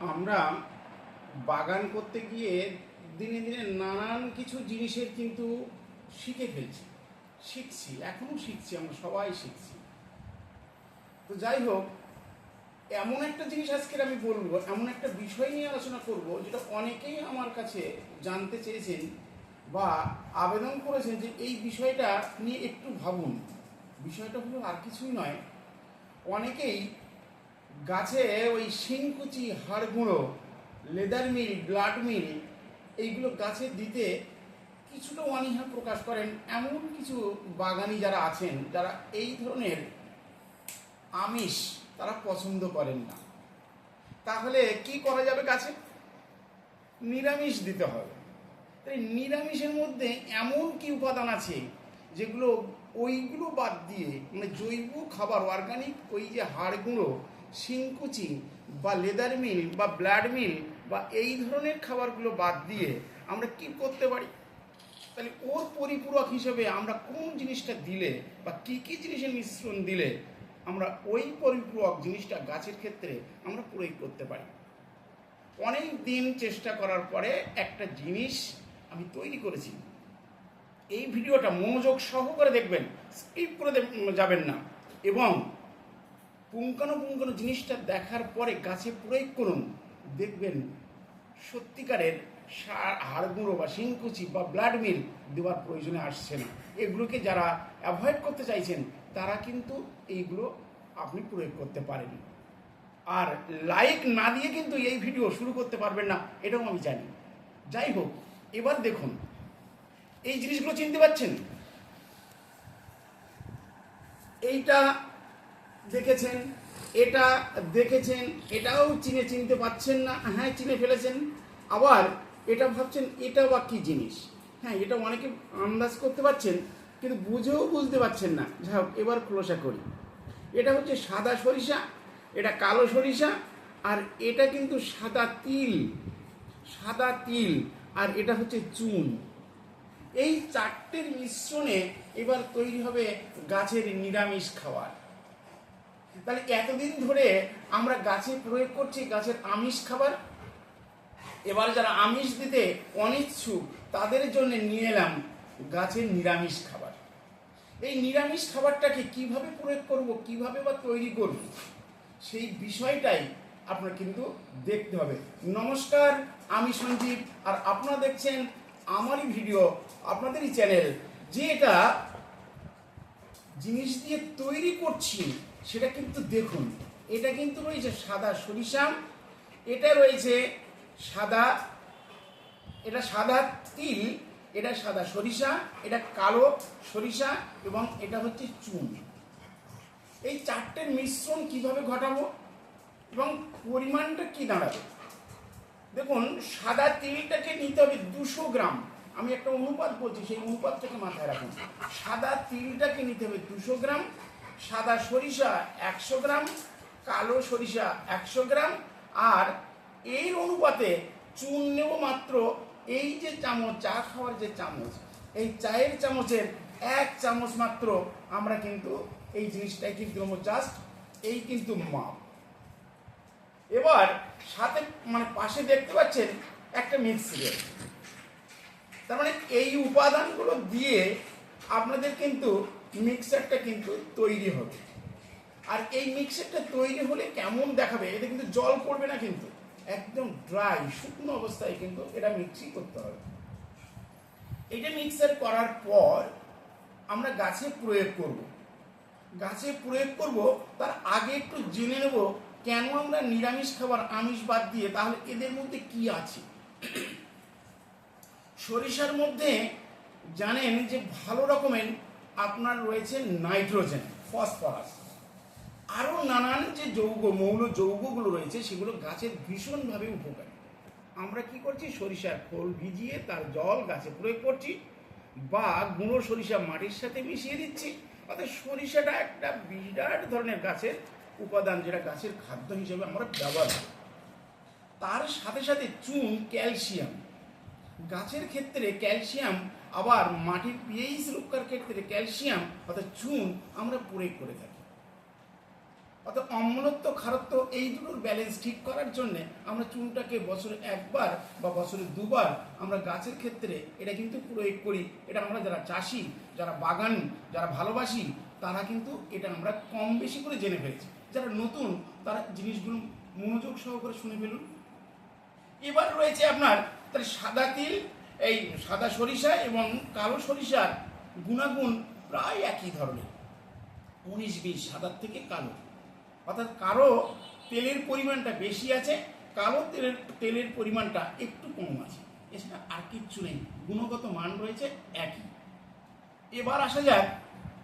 আমরা বাগান করতে গিয়ে দিনে দিনে নানান কিছু জিনিসের কিন্তু শিখে ফেলছি, শিখছি, এখনও শিখছি, আমরা সবাই শিখছি। তো যাই হোক, এমন একটা জিনিস আজকের আমি বলব, এমন একটা বিষয় নিয়ে আলোচনা করব, যেটা অনেকেই আমার কাছে জানতে চেয়েছেন বা আবেদন করেছেন যে এই বিষয়টা নিয়ে একটু ভাবুন। বিষয়টা হলো আর কিছুই নয়, অনেকেই গাছে ওই শিংকুচি হাড় গুঁড়ো লেদার মিল, ব্লাড মিল, এইগুলো গাছে দিতে কিছুটা অনীহা প্রকাশ করেন এমন কিছু বাগানি যারা আছেন, যারা এই ধরনের আমিষ তারা পছন্দ করেন না। তাহলে কি করা যাবে গাছে? নিরামিষ দিতে হবে। তাই নিরামিষের মধ্যে এমন কি উপাদান আছে যেগুলো ওইগুলো বাদ দিয়ে মানে জৈব খাবার অর্গানিক ওই যে হাড় গুঁড়ো শিংকুচি বা লেদার মিল বা ব্লাড মিল বা এই ধরনের খাবারগুলো বাদ দিয়ে আমরা কি করতে পারি? তাহলে ওর পরিপূরক হিসেবে আমরা কোন জিনিসটা দিলে বা কি কি জিনিসের মিশ্রণ দিলে আমরা ওই পরিপূরক জিনিসটা গাছের ক্ষেত্রে আমরা প্রয়োগ করতে পারি? অনেক দিন চেষ্টা করার পরে একটা জিনিস আমি তৈরি করেছি। এই ভিডিওটা মনোযোগ সহকারে দেখবেন, স্কিপ করে যাবেন না। এবং পুঙ্খানুপুঙ্খানু জিনিসটা দেখার পরে গাছে প্রয়োগ করুন। দেখবেন সত্যিকারের সার হাড় গুঁড়ো বা শিংকুচি বা ব্লাড মিল দেওয়ার প্রয়োজনে আসছে না। এগুলোকে যারা অ্যাভয়েড করতে চাইছেন, তারা কিন্তু এইগুলো আপনি প্রয়োগ করতে পারেন। আর লাইক না দিয়ে কিন্তু এই ভিডিও শুরু করতে পারবেন না, এটাও আমি জানি। যাই হোক, এবার দেখুন, এই জিনিসগুলো চিনতে পারছেন এইটা দেখেছেন, এটা দেখেছেন, এটাও চিনে চিনতে পাচ্ছেন না হ্যাঁ চিনে ফেলেছেন, আবার এটা ভাবছেন, এটা বা কী জিনিস? হ্যাঁ এটা অনেকে আন্দাজ করতে পারছেন, কিন্তু বুঝেও বুঝতে পারছেন না। হোক, এবার খোলসা করি। এটা হচ্ছে সাদা সরিষা, এটা কালো সরিষা, আর এটা কিন্তু সাদা তিল সাদা তিল, আর এটা হচ্ছে চুন। এই চারটের মিশ্রণে এবার তৈরি হবে গাছের নিরামিষ খাবার। তাহলে এতদিন ধরে আমরা গাছে প্রয়োগ করছি গাছের আমিষ খাবার। এবার যারা আমিষ দিতে অনিচ্ছুক, তাদের জন্য নিয়ে এলাম গাছের নিরামিষ খাবার। এই নিরামিষ খাবারটাকে কীভাবে প্রয়োগ করব, কীভাবে বা তৈরি করব, সেই বিষয়টাই আপনার কিন্তু দেখতে হবে। নমস্কার, আমি সঞ্জীব, আর আপনারা দেখছেন আমারই ভিডিও, আপনাদেরই চ্যানেল যে এটা জিনিস দিয়ে তৈরি করছি। সেটা কিন্তু দেখুন, এটা কিন্তু রয়েছে সাদা সরিষা এটা রয়েছে সাদা, এটা সাদা তিল, এটা সাদা সরিষা, এটা কালো সরিষা এবং এটা হচ্ছে চুন। এই চারটের মিশ্রণ কীভাবে ঘটাবো এবং পরিমাণটা কি দাঁড়াবে? দেখুন, সাদা তিলটাকে নিতে হবে দুশো গ্রাম। আমি একটা অনুপাত বলছি, সেই অনুপাতটাকে মাথায় রাখুন। সাদা তিলটাকে নিতে হবে দুশো গ্রাম সাদা সরিষা একশো গ্রাম, কালো সরিষা একশো গ্রাম, আর এই অনুপাতে চুন নেব মাত্র এই যে চামচ, চা খাওয়ার যে চামচ, এই চায়ের চামচের এক চামচ মাত্র আমরা কিন্তু এই জিনিসটাই কিন্তু জাস্ট এই কিন্তু মাপ। এবার সাথে মানে পাশে দেখতে পাচ্ছেন একটা মিক্সি তার মানে এই উপাদানগুলো দিয়ে আপনাদের কিন্তু মিক্সারটা কিন্তু তৈরি হবে। আর এই মিক্সারটা তৈরি হলে কেমন দেখাবে? এতে কিন্তু জল পড়বে না কিন্তু। একদম ড্রাই শুকনো অবস্থায় কিন্তু এটা মিক্সি করতে হবে। এটা মিক্সার করার পর আমরা গাছে প্রয়োগ করব। গাছে প্রয়োগ করব, তার আগে একটু জেনে নেব কেন আমরা নিরামিষ খাবার আমিষ বাদ দিয়ে তাহলে এদের মধ্যে কি আছে? সরিষার মধ্যে জানেন যে ভালো রকমের আপনার রয়েছে নাইট্রোজেন, ফসফরাস। আরও নানান যে যৌগ, মৌল যৌগগুলো রয়েছে, সেগুলো গাছের ভীষণভাবে উপকারী। আমরা কি করছি? সরিষার খোল ভিজিয়ে তার জল গাছে প্রয়োগ করছি বা গুঁড়ো সরিষা মাটির সাথে মিশিয়ে দিচ্ছি। অর্থাৎ সরিষাটা একটা বিরাট ধরনের গাছের উপাদান যেটা গাছের খাদ্য হিসেবে আমরা ব্যবহার করি। তার সাথে সাথে চুন, ক্যালসিয়াম। গাছের ক্ষেত্রে ক্যালসিয়াম আবার মাটির পিএইচ রক্ষার ক্ষেত্রে ক্যালসিয়াম অর্থাৎ চুন আমরা প্রয়োগ করে থাকি। অর্থাৎ অম্লত্ব খারত্ব এই দুটোর ব্যালেন্স ঠিক করার জন্যে আমরা চুনটাকে বছরে একবার বা বছরে দুবার আমরা গাছের ক্ষেত্রে এটা কিন্তু প্রয়োগ করি। এটা আমরা যারা চাষি, যারা বাগান, যারা ভালোবাসি, তারা কিন্তু এটা আমরা কম বেশি করে জেনে ফেলেছি। যারা নতুন, তারা জিনিসগুলো মনোযোগ সহকারে শুনে ফেলুন। এবার রয়েছে আপনার, তাহলে সাদা তিল এই সাদা সরিষা এবং কালো সরিষার গুণাগুণ প্রায় একই ধরনের। উনিশ বিশ, সাদার থেকে কালো। অর্থাৎ কালো তেলের পরিমাণটা বেশি আছে, কালো তেলের তেলের পরিমাণটা একটু কম আছে। এছাড়া আর কিচ্ছু নেই, গুণগত মান রয়েছে একই। এবার আসা যাক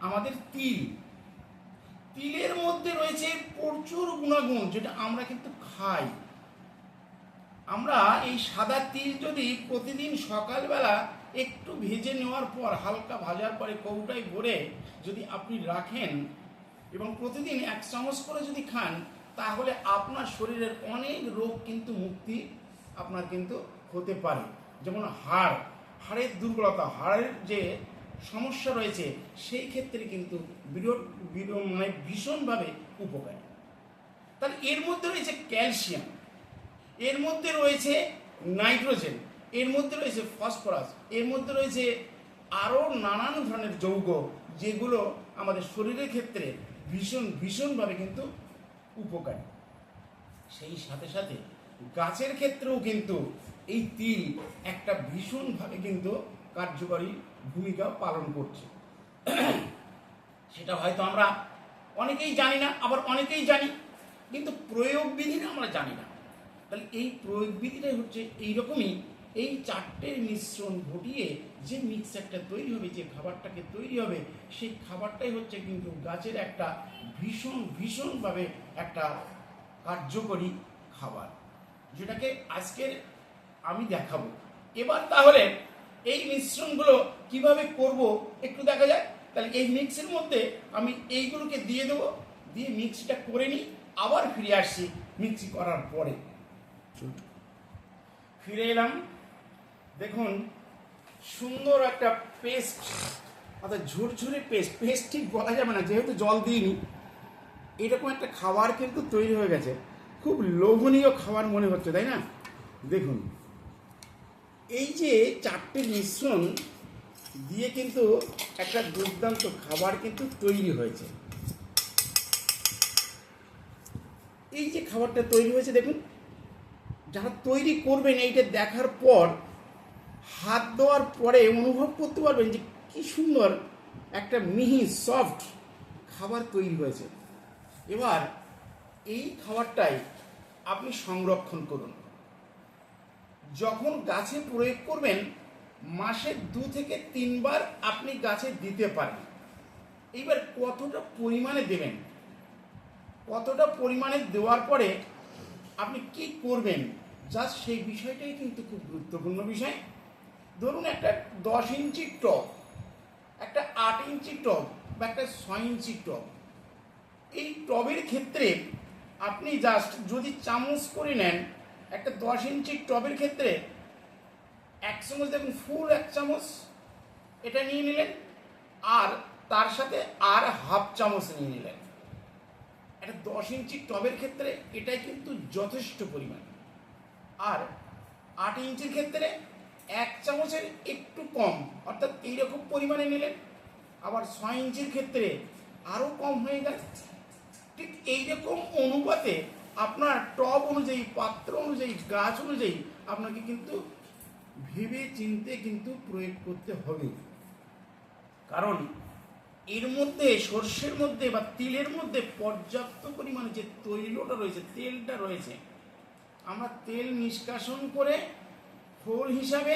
আমাদের তিল। তিলের মধ্যে রয়েছে প্রচুর গুণাগুণ, যেটা আমরা কিন্তু খাই। আমরা এই সাদা তিল যদি প্রতিদিন সকালবেলা একটু ভেজে নেওয়ার পর, হালকা ভাজার পরে কৌটায় ভরে যদি আপনি রাখেন এবং প্রতিদিন এক চামচ করে যদি খান, তাহলে আপনার শরীরের অনেক রোগ কিন্তু মুক্তি আপনার কিন্তু হতে পারে। যেমন হাড়, হাড়ের দুর্বলতা, হাড়ের যে সমস্যা রয়েছে, সেই ক্ষেত্রে কিন্তু বিরট বির- মানে ভীষণভাবে উপকারী। তাহলে এর মধ্যে রয়েছে ক্যালসিয়াম। এর মধ্যে রয়েছে নাইট্রোজেন, এর মধ্যে রয়েছে ফসফরাস, এর মধ্যে রয়েছে আরও নানান ধরনের যৌগ যেগুলো আমাদের শরীরের ক্ষেত্রে ভীষণ, ভীষণভাবে কিন্তু উপকারী। সেই সাথে সাথে গাছের ক্ষেত্রেও কিন্তু এই তিল একটা ভীষণভাবে কিন্তু কার্যকরী ভূমিকা পালন করছে। সেটা হয়তো আমরা অনেকেই জানি না, আবার অনেকেই জানি, কিন্তু প্রয়োগ বিধিটা আমরা জানি না। তাহলে এই প্রয়োগ বিধিটাই হচ্ছে এইরকমই এই চারটের মিশ্রণ ঘটিয়ে যে মিক্সারটা তৈরি হবে, যে খাবারটাকে তৈরি হবে, সেই খাবারটাই হচ্ছে কিন্তু গাছের একটা ভীষণ, ভীষণভাবে একটা কার্যকরী খাবার, যেটাকে আজকের আমি দেখাবো। এবার তাহলে এই মিশ্রণগুলো কীভাবে করব একটু দেখা যায় তাহলে এই মিক্সের মধ্যে আমি এইগুলোকে দিয়ে দেবো, দিয়ে মিক্সিটা করে নিই, আবার ফিরে আসছি মিক্সি করার পরে। ফিরে এলাম। দেখুন, সুন্দর একটা পেস্ট অর্থাৎ ঝুরঝুরে পেস্ট পেস্ট ঠিক বলা যাবে না, যেহেতু জল দিইনি, এরকম একটা খাবার কিন্তু তৈরি হয়ে গেছে। খুব লোভনীয় খাবার মনে হচ্ছে, তাই না? দেখুন, এই যে চারটে মিশ্রণ দিয়ে কিন্তু একটা দুর্দান্ত খাবার কিন্তু তৈরি হয়েছে। এই যে খাবারটা তৈরি হয়েছে, দেখুন যারা তৈরি করবেন এইটা দেখার পর, হাত দেওয়ার পরে অনুভব করতে পারবেন যে কি সুন্দর একটা মিহি, সফট খাবার তৈরি হয়েছে। এবার এই খাবারটাই আপনি সংরক্ষণ করুন। যখন গাছে প্রয়োগ করবেন, মাসে দু থেকে তিনবার আপনি গাছে দিতে পারেন। এইবার কতটা পরিমাণে দেবেন? কতটা পরিমাণে দেওয়ার পরে আপনি কি করবেন? জাস্ট সেই বিষয়টাই কিন্তু খুব গুরুত্বপূর্ণ বিষয়। ধরুন একটা দশ ইঞ্চির টব, একটা আট ইঞ্চির টব বা একটা ছয় ইঞ্চির টব, এই টবের ক্ষেত্রে আপনি জাস্ট যদি চামচ করে নেন, একটা দশ ইঞ্চির টবের ক্ষেত্রে এক চামচ দেখুন ফুল এক চামচ এটা নিয়ে নিলেন, আর তার সাথে আর হাফ চামচ নিয়ে নিলেন। একটা দশ ইঞ্চি টবের ক্ষেত্রে এটাই কিন্তু যথেষ্ট পরিমাণ। আর আট ইঞ্চির ক্ষেত্রে এক চামচের একটু কম, অর্থাৎ এইরকম পরিমাণে নিলেন। আবার ছয় ইঞ্চির ক্ষেত্রে আরও কম হয়ে গেল। ঠিক এইরকম অনুপাতে আপনার টব অনুযায়ী, পাত্র অনুযায়ী, গাছ অনুযায়ী আপনাকে কিন্তু ভেবে চিনতে কিন্তু প্রয়োগ করতে হবে। কারণ এর মধ্যে, সর্ষের মধ্যে বা তিলের মধ্যে পর্যাপ্ত পরিমাণে যে তৈলটা রয়েছে, তেলটা রয়েছে আমরা তেল নিষ্কাশন করে খোল হিসাবে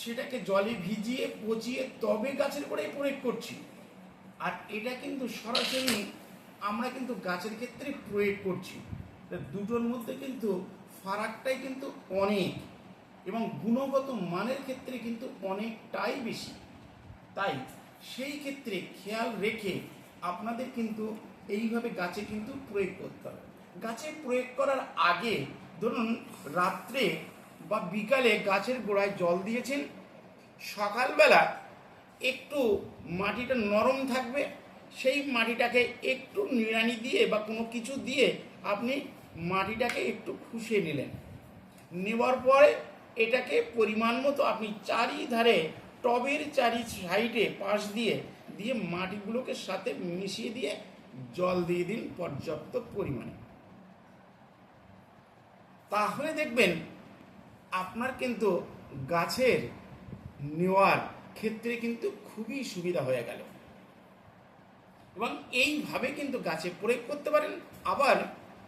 সেটাকে জলে ভিজিয়ে, পচিয়ে তবে গাছের গোড়ায় প্রয়োগ করছি। আর এটা কিন্তু সরাসরি আমরা কিন্তু গাছের ক্ষেত্রে প্রয়োগ করছি। দুটোর মধ্যে কিন্তু ফারাকটাই কিন্তু অনেক এবং গুণগত মানের ক্ষেত্রে কিন্তু অনেকটাই বেশি। তাই সেই ক্ষেত্রে খেয়াল রেখে আপনাদের কিন্তু এইভাবে গাছে কিন্তু প্রয়োগ করতে হবে। গাছে প্রয়োগ করার আগে ধরুন, রাত্রে বা বিকালে গাছের গোড়ায় জল দিয়েছেন, সকালবেলা একটু মাটিটা নরম থাকবে, সেই মাটিটাকে একটু নিড়ানি দিয়ে বা কোনো কিছু দিয়ে আপনি মাটিটাকে একটু খুশে নিলেন। নেওয়ার পরে এটাকে পরিমাণ মতো আপনি চারিধারে, টবের চারি সাইডে পাশ দিয়ে দিয়ে মাটিগুলোকে সাথে মিশিয়ে দিয়ে জল দিয়ে দিন পর্যাপ্ত পরিমাণে। তাহলে দেখবেন আপনার কিন্তু গাছের নেওয়ার ক্ষেত্রে কিন্তু খুবই সুবিধা হয়ে গেল। এবং এইভাবে কিন্তু গাছে প্রয়োগ করতে পারেন। আবার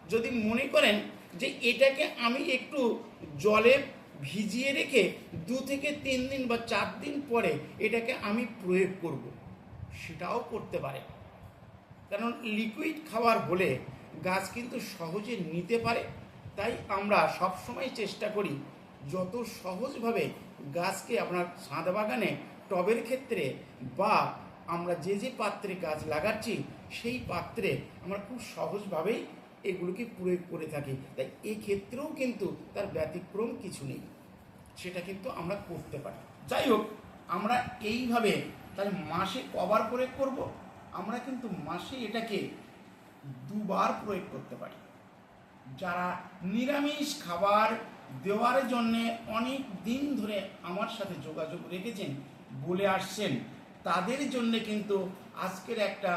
যদি মনে করেন যে এটাকে আমি একটু জলে ভিজিয়ে রেখে দু থেকে তিন দিন বা চার দিন পরে এটাকে আমি প্রয়োগ করব, সেটাও করতে পারে কারণ লিকুইড খাবার হলে গাছ কিন্তু সহজে নিতে পারে। তাই আমরা সবসময় চেষ্টা করি যত সহজভাবে গাছকে আপনার ছাদ বাগানে, টবের ক্ষেত্রে বা আমরা যে যে পাত্রে গাছ লাগাচ্ছি, সেই পাত্রে আমরা খুব সহজভাবেই এগুলোকে প্রয়োগ করে থাকি। তাই ক্ষেত্রেও কিন্তু তার ব্যতিক্রম কিছু নেই। সেটা কিন্তু আমরা করতে পারি। যাই হোক, আমরা এইভাবে তাহলে মাসে কবার প্রয়োগ করব? আমরা কিন্তু মাসে এটাকে দুবার প্রয়োগ করতে পারি। যারা নিরামিষ খাবার দেওয়ার জন্য অনেক দিন ধরে আমার সাথে যোগাযোগ রেখেছেন, বলে আসছেন, তাদের জন্য কিন্তু আজকের একটা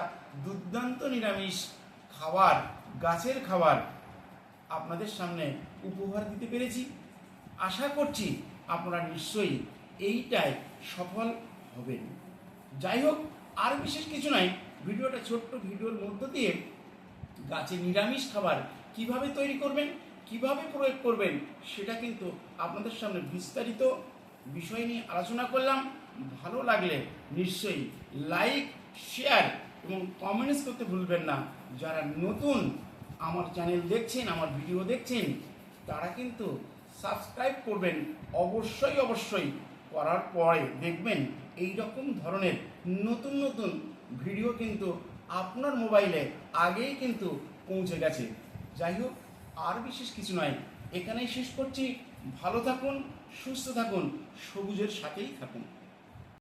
দুর্দান্ত নিরামিষ খাবার, গাছের খাবার আপনাদের সামনে উপহার দিতে পেরেছি। আশা করছি আপনারা নিশ্চয়ই এইটাই সফল হবেন। যাই হোক, আর বিশেষ কিছু নাই, ভিডিওটা ছোট্ট ভিডিওর মধ্য দিয়ে গাছে নিরামিষ খাবার কীভাবে তৈরি করবেন, কীভাবে প্রয়োগ করবেন, সেটা কিন্তু আপনাদের সামনে বিস্তারিত বিষয় নিয়ে আলোচনা করলাম। ভালো লাগলে নিশ্চয়ই লাইক শেয়ার এবং কমেন্টস করতে ভুলবেন না। যারা নতুন আমার চ্যানেল দেখছেন, আমার ভিডিও দেখছেন, তারা কিন্তু সাবস্ক্রাইব করবেন। অবশ্যই অবশ্যই করার পরে দেখবেন এই রকম ধরনের নতুন নতুন ভিডিও কিন্তু আপনার মোবাইলে আগেই কিন্তু পৌঁছে গেছে। যাই হোক, আর বিশেষ কিছু নয়। এখানেই শেষ করছি। ভালো থাকুন, সুস্থ থাকুন, সবুজের সাথেই থাকুন।